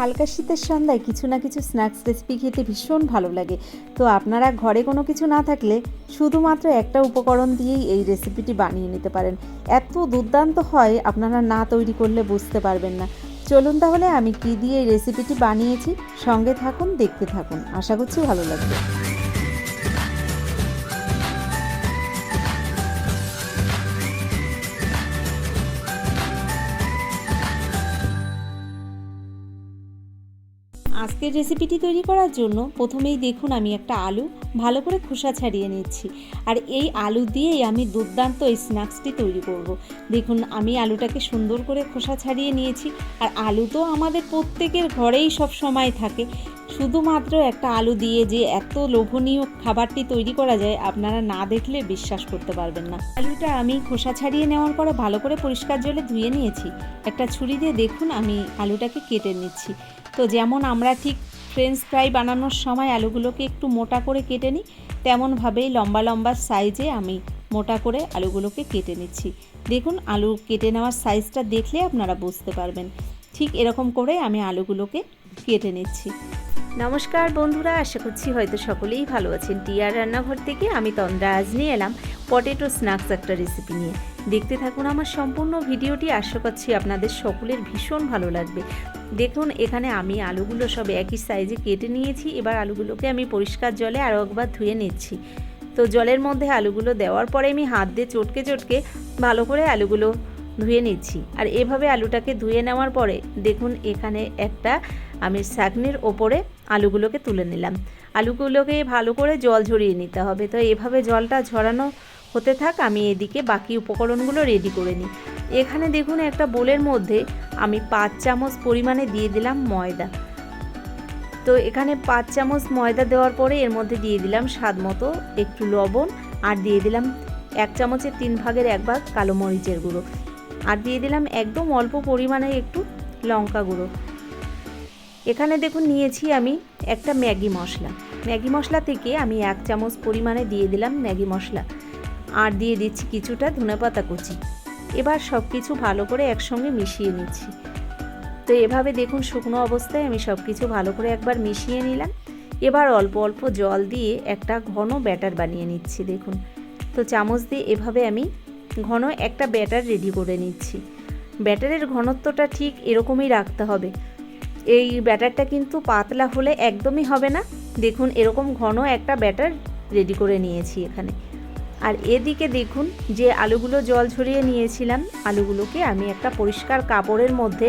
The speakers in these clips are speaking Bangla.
হালকা শীতের সন্ধ্যায় কিছু না কিছু স্ন্যাক্স রেসিপি খেতে ভীষণ ভালো লাগে। তো আপনারা ঘরে কোনো কিছু না থাকলে শুধুমাত্র একটা উপকরণ দিয়েই এই রেসিপিটি বানিয়ে নিতে পারেন। এত দুর্দান্ত হয়, আপনারা না তৈরি করলে বুঝতে পারবেন না। চলুন তাহলে আমি কী দিয়ে এই রেসিপিটি বানিয়েছি, সঙ্গে থাকুন, দেখতে থাকুন। আশা করছি ভালো লাগবে। আজকের রেসিপিটি তৈরি করার জন্য প্রথমেই দেখুন আমি একটা আলু ভালো করে খোসা ছাড়িয়ে নিচ্ছি। আর এই আলু দিয়েই আমি দুর্দান্ত এই স্ন্যাক্সটি তৈরি করব। দেখুন, আমি আলুটাকে সুন্দর করে খোসা ছাড়িয়ে নিয়েছি। আর আলু তো আমাদের প্রত্যেকের ঘরেই সব সময় থাকে। শুধুমাত্র একটা আলু দিয়ে যে এত লোভনীয় খাবারটি তৈরি করা যায়, আপনারা না দেখলে বিশ্বাস করতে পারবেন না। আলুটা আমি খোসা ছাড়িয়ে নেওয়ার পরে ভালো করে পরিষ্কার জলে ধুয়ে নিয়েছি। একটা ছুরি দিয়ে দেখুন আমি আলুটাকে কেটে নিচ্ছি। তো যেমন আমরা ঠিক ফ্রেঞ্চ ফ্রাই বানানোর সময় আলুগুলোকে একটু মোটা করে কেটে নিই তেমনভাবেই লম্বা লম্বা সাইজে আমি মোটা করে আলুগুলোকে কেটে নিচ্ছি। দেখুন, আলু কেটে নেওয়ার সাইজটা দেখলে আপনারা বুঝতে পারবেন। ঠিক এরকম করে আমি আলুগুলোকে কেটে নিচ্ছি। নমস্কার বন্ধুরা, আশা করছি হয়তো সকলেই ভালো আছেন। টিয়ার রান্নাঘর থেকে আমি তন্দ্রা আজ নিয়ে এলাম। পটেটো স্ন্যাক্স একটা রেসিপি নিয়ে। দেখতে থাকুন আমার সম্পূর্ণ ভিডিওটি। আশা করছি আপনাদের সকলের ভীষণ ভালো লাগবে। দেখুন, এখানে আমি আলুগুলো সব একই সাইজে কেটে নিয়েছি। এবার আলুগুলোকে আমি পরিষ্কার জলে আরও একবার ধুয়ে নিচ্ছি। তো জলের মধ্যে আলুগুলো দেওয়ার পরে আমি হাত দিয়ে চটকে চটকে ভালো করে আলুগুলো ধুয়ে নিচ্ছি। আর এভাবে আলুটাকে ধুয়ে নেওয়ার পরে দেখুন, এখানে একটা আমি শাকনির ওপরে আলুগুলোকে তুলে নিলাম। আলুগুলোকে ভালো করে জল ঝরিয়ে নিতে হবে। তো এভাবে জলটা ঝরানো হতে থাক, আমি এদিকে বাকি উপকরণগুলো রেডি করে নিই। এখানে দেখুন, একটা বোলের মধ্যে আমি পাঁচ চামচ পরিমাণে দিয়ে দিলাম ময়দা। তো এখানে পাঁচ চামচ ময়দা দেওয়ার পরে এর মধ্যে দিয়ে দিলাম স্বাদ মতো একটু লবণ আর দিয়ে দিলাম এক চামচের তিন ভাগের এক ভাগ কালো মরিচের গুঁড়ো। আর দিয়ে দিলাম একদম অল্প পরিমাণে একটু লঙ্কা গুঁড়ো। এখানে দেখুন, নিয়েছি আমি একটা ম্যাগি মশলা। ম্যাগি মশলা থেকে আমি এক চামচ পরিমাণে দিয়ে দিলাম ম্যাগি মশলা। আর দিয়ে দিচ্ছি কিছুটা ধনেপাতা কুচি। এবার সব কিছু ভালো করে একসঙ্গে মিশিয়ে নিচ্ছি। তো এভাবে দেখুন শুকনো অবস্থায় আমি সব কিছু ভালো করে একবার মিশিয়ে নিলাম। এবার অল্প অল্প জল দিয়ে একটা ঘন ব্যাটার বানিয়ে নিচ্ছি দেখুন। তো চামচ দিয়ে এভাবে আমি ঘন একটা ব্যাটার রেডি করে নিচ্ছি। ব্যাটারের ঘনত্বটা ঠিক এরকমই রাখতে হবে। এই ব্যাটারটা কিন্তু পাতলা হলে একদমই হবে না। দেখুন এরকম ঘন একটা ব্যাটার রেডি করে নিয়েছি এখানে। আর এদিকে দেখুন যে আলুগুলো জল ঝরিয়ে নিয়েছিলাম, আলুগুলোকে আমি একটা পরিষ্কার কাপড়ের মধ্যে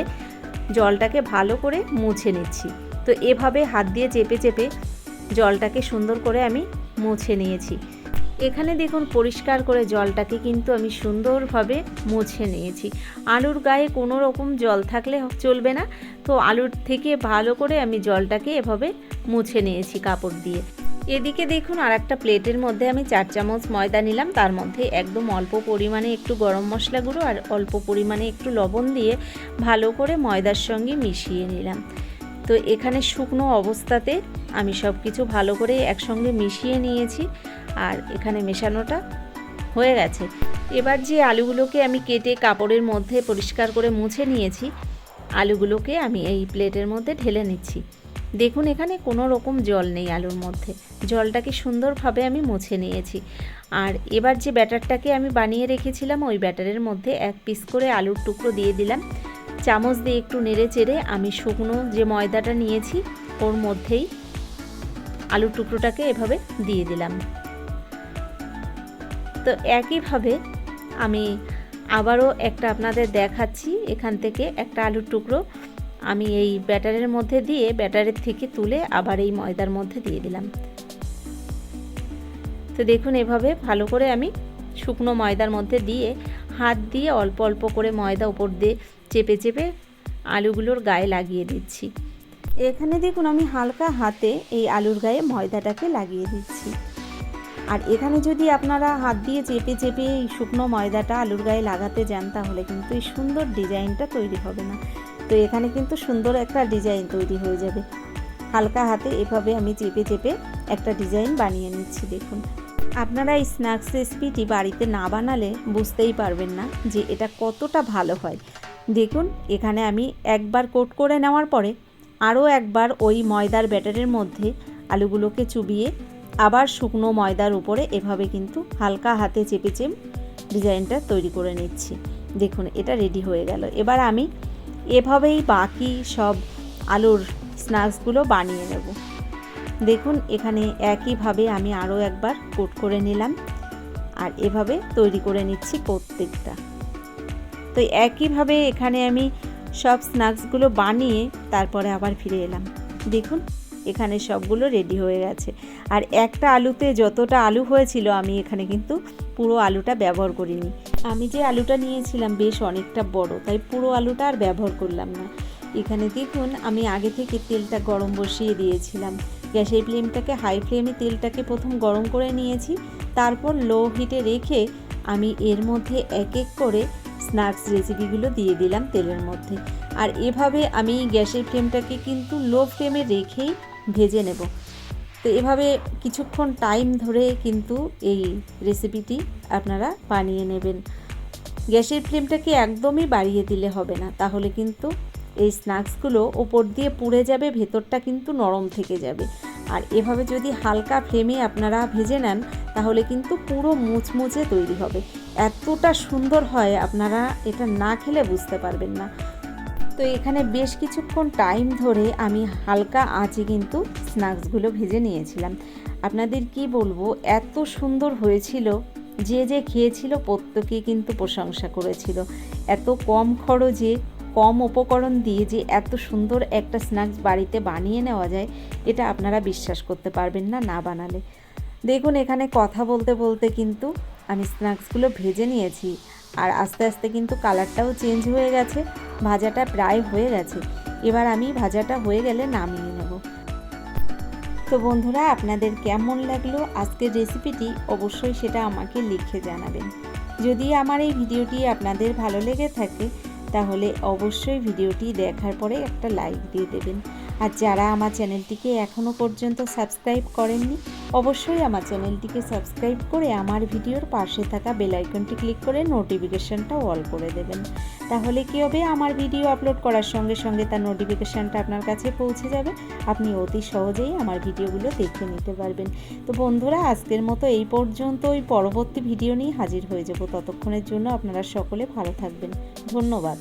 জলটাকে ভালো করে মুছে নিচ্ছি। তো এভাবে হাত দিয়ে চেপে চেপে জলটাকে সুন্দর করে আমি মুছে নিয়েছি। এখানে দেখুন পরিষ্কার করে জলটাকে কিন্তু আমি সুন্দরভাবে মুছে নিয়েছি। আলুর গায়ে কোনো রকম জল থাকলে চলবে না। তো আলুর থেকে ভালো করে আমি জলটাকে এভাবে মুছে নিয়েছি কাপড় দিয়ে। এদিকে দেখুন আর একটা প্লেটের মধ্যে আমি চার চামচ ময়দা নিলাম। তার মধ্যে একদম অল্প পরিমাণে একটু গরম মশলা গুঁড়ো আর অল্প পরিমাণে একটু লবণ দিয়ে ভালো করে ময়দার সঙ্গে মিশিয়ে নিলাম। তো এখানে শুকনো অবস্থাতে আমি সব কিছু ভালো করে একসঙ্গে মিশিয়ে নিয়েছি আর এখানে মেশানোটা হয়ে গেছে। এবার যে আলুগুলোকে আমি কেটে কাপড়ের মধ্যে পরিষ্কার করে মুছে নিয়েছি, আলুগুলোকে আমি এই প্লেটের মধ্যে ঢেলে নিচ্ছি। দেখুন, এখানে কোনো রকম জল নেই আলুর মধ্যে। জলটাকে সুন্দরভাবে আমি মুছে নিয়েছি। আর এবার যে ব্যাটারটাকে আমি বানিয়ে রেখেছিলাম, ওই ব্যাটারের মধ্যে এক পিস করে আলুর টুকরো দিয়ে দিলাম। চামচ দিয়ে একটু নেড়ে চেড়ে আমি শুকনো যে ময়দাটা নিয়েছি, ওর মধ্যেই আলুর টুকরোটাকে এভাবে দিয়ে দিলাম। তো একইভাবে আমি আবারও একটা আপনাদের দেখাচ্ছি, এখান থেকে একটা আলুর টুকরো। আমি এই ব্যাটারের মধ্যে দিয়ে ব্যাটারের থেকে তুলে আবার এই ময়দার মধ্যে দিয়ে দিলাম। তো দেখুন এভাবে ভালো করে আমি শুকনো ময়দার মধ্যে দিয়ে হাত দিয়ে অল্প অল্প করে ময়দা উপর দিয়ে চেপে চেপে আলুগুলোর গায়ে লাগিয়ে দিচ্ছি। এখানে দেখুন আমি হালকা হাতে এই আলুর গায়ে ময়দাটাকে লাগিয়ে দিচ্ছি। আর এখানে যদি আপনারা হাত দিয়ে চেপে চেপে এই শুকনো ময়দাটা আলুর গায়ে লাগাতে যান তাহলে কিন্তু এই সুন্দর ডিজাইনটা তৈরি হবে না। তো এখানে কিন্তু সুন্দর একটা ডিজাইন তৈরি হয়ে যাবে। হালকা হাতে এভাবে আমি চেপে চেপে একটা ডিজাইন বানিয়ে নিচ্ছি, দেখুন। আপনারা এই স্ন্যাক্স রেসিপিটি বাড়িতে না বানালে বুঝতেই পারবেন না যে এটা কতটা ভালো হয়। দেখুন, এখানে আমি একবার কোট করে নেওয়ার পরে আরও একবার ওই ময়দার ব্যাটারের মধ্যে আলুগুলোকে চুবিয়ে আবার শুকনো ময়দার উপরে এভাবে কিন্তু হালকা হাতে চেপে চেপ ডিজাইনটা তৈরি করে নিচ্ছি। দেখুন, এটা রেডি হয়ে গেল। এবার আমি এভাবেই বাকি সব আলুর স্ন্যাক্সগুলো বানিয়ে নেব। দেখুন, এখানে একইভাবে আমি আরও একবার কোট করে নিলাম আর এভাবে তৈরি করে নিচ্ছি প্রত্যেকটা। তো একইভাবে এখানে আমি সব স্ন্যাক্সগুলো বানিয়ে তারপরে আবার ফিরে এলাম। দেখুন, এখানে সবগুলো রেডি হয়ে গেছে। আর একটা আলুতে যতটা আলু হয়েছিল, আমি এখানে কিন্তু পুরো আলুটা ব্যবহার করিনি। আমি যে আলুটা নিয়েছিলাম বেশ অনেকটা বড়, তাই পুরো আলুটা আর ব্যবহার করলাম না। এখানে দেখুন, আমি আগে থেকে তেলটা গরম বসিয়ে দিয়েছিলাম। গ্যাসের ফ্লেমটাকে, হাই ফ্লেমে তেলটাকে প্রথম গরম করে নিয়েছি। তারপর লো হিটে রেখে আমি এর মধ্যে এক এক করে স্ন্যাক্স রেসিপিগুলো দিয়ে দিলাম তেলের মধ্যে। আর এভাবে আমি গ্যাসের ফ্লেমটাকে কিন্তু লো ফ্লেমে রেখেই ভেজে নেব। তো এভাবে কিছুক্ষণ টাইম ধরে কিন্তু এই রেসিপিটি আপনারা বানিয়ে নেবেন। গ্যাসের ফ্লেমটাকে একদমই বাড়িয়ে দিলে হবে না। তাহলে কিন্তু এই স্ন্যাক্সগুলো ওপর দিয়ে পুড়ে যাবে, ভেতরটা কিন্তু নরম থেকে যাবে। আর এভাবে যদি হালকা ফ্লেমে আপনারা ভেজে নেন, তাহলে কিন্তু পুরো মুচমুচে তৈরি হবে। এতটা সুন্দর হয়, আপনারা এটা না খেলে বুঝতে পারবেন না। তো এখানে বেশ কিছুক্ষণ টাইম ধরে আমি হালকা আঁচে কিন্তু স্ন্যাক্সগুলো ভেজে নিয়েছিলাম। আপনাদের কি বলব, এত সুন্দর হয়েছিল, যে যে খেয়েছিল প্রত্যেকেই কিন্তু প্রশংসা করেছিল। এত কম খরচে, কম উপকরণ দিয়ে যে এত সুন্দর একটা স্ন্যাক্স বাড়িতে বানিয়ে নেওয়া যায়, এটা আপনারা বিশ্বাস করতে পারবেন না না বানালে। দেখুন, এখানে কথা বলতে বলতে কিন্তু আমি স্ন্যাক্সগুলো ভেজে নিয়েছি। আর আস্তে আস্তে কিন্তু কালারটাও চেঞ্জ হয়ে গেছে, ভাজাটা প্রায় হয়ে গেছে। এবার আমি ভাজাটা হয়ে গেলে নামিয়ে নেব। তো বন্ধুরা, আপনাদের কেমন লাগল আজকের রেসিপিটি অবশ্যই সেটা আমাকে লিখে জানাবেন। যদি আমার এই ভিডিওটি আপনাদের ভালো লেগে থাকে, তাহলে অবশ্যই ভিডিওটি দেখার পরে একটা লাইক দিয়ে দেবেন। আর যারা আমার চ্যানেলটিকে এখনও পর্যন্ত সাবস্ক্রাইব করেননি, অবশ্যই আমার চ্যানেলটিকে সাবস্ক্রাইব করে আমার ভিডিওর পাশে থাকা বেল আইকনটি ক্লিক করে নোটিফিকেশানটা অল করে দেবেন। তাহলে কী হবে? আমার ভিডিও আপলোড করার সঙ্গে সঙ্গে তার নোটিফিকেশানটা আপনার কাছে পৌঁছে যাবে। আপনি অতি সহজেই আমার ভিডিওগুলো দেখে নিতে পারবেন। তো বন্ধুরা, আজকের মতো এই পর্যন্ত ওই পরবর্তী ভিডিও নিয়ে হাজির হয়ে যাব। ততক্ষণের জন্য আপনারা সকলে ভালো থাকবেন। ধন্যবাদ।